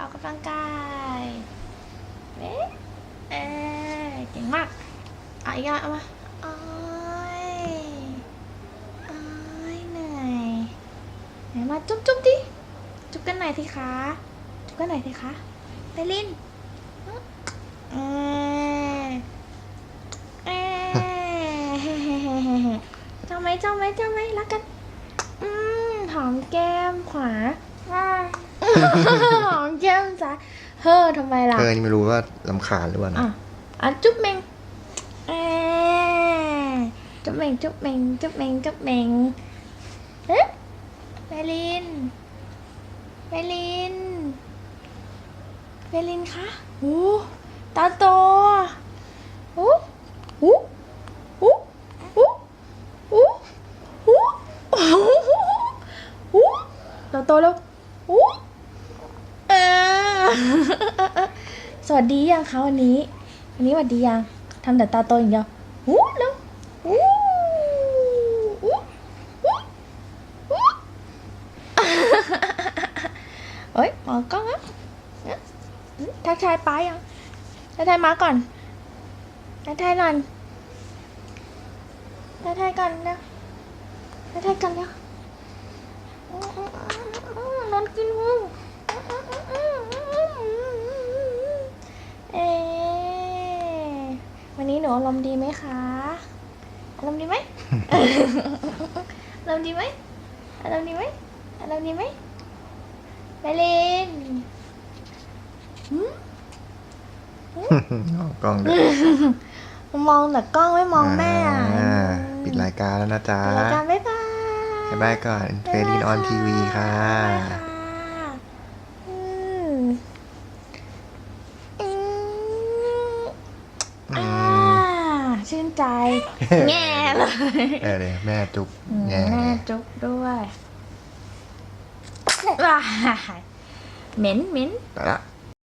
ออกกำลังกายเอ๊ะเอ๊ะเก่งมากเอาอีกอะเอามาโอ้ยโอ้ยเหนื่อยไหนมาจุ๊บจุ๊บดิจุ๊บกันหน่อยสิคะจุ๊บกันหน่อยสิคะไปลินเอ๊ะเอ๊ะเจ้าไหมเจ้าไหมเจ้าไหมรักกัน อืมหอมแก้มขวาหอม เฮ้อทำไมล่ะเธอนี่ไม่รู้ว่าลำคาญหรือเปล่าอะนะอะจุ๊บเมงเอ๊ะจุ๊บเมงจุ๊บเมงจุ๊บเมงจุ๊บเมงเอ๊ะเบลินเบลินเบลินคะโอ้ตาโตโอ้โอ้โอ้โอ้โอ้โอ้โอ้ตาโตแล้วโอ้เออ สวัสดียังคะวันนี้ วันนี้สวัสดียังทำแต่ตาโตอย่างเดียวหูแล้วหูหูหูหูเอ้ยหมอกล้องอะทักทายป้ายังทักทายมาก่อนทักทายหน่อยทักทายก่อนนะทักทายก่อนแล้วนอนกินหู เอ๊ะวั นนี้หนูอารมณ์ดีไหมคะอารมณ์ดีไหมอารมณ์ดีไหมอารมณ์ดีไหมอารมณ์ดีไหมไปเล่นหืมเอากล้องด้วยมองแต่กล้องไม่มองแม่อะอ่าปิดรายการแล้วนะจ๊ะปิดรายการบ๊ายบายบ๊ายบายก่อนเฟรลินออนทีวีค่ะ บ๊ายบายค่ะอืมอืม อื อ่าม ชื่น ใจ แง่เลยเออเดี๋ยวแม่จุ๊บอืมแง่แม่จุ๊บด้วยว้ายเหม็นเหม็นไปละ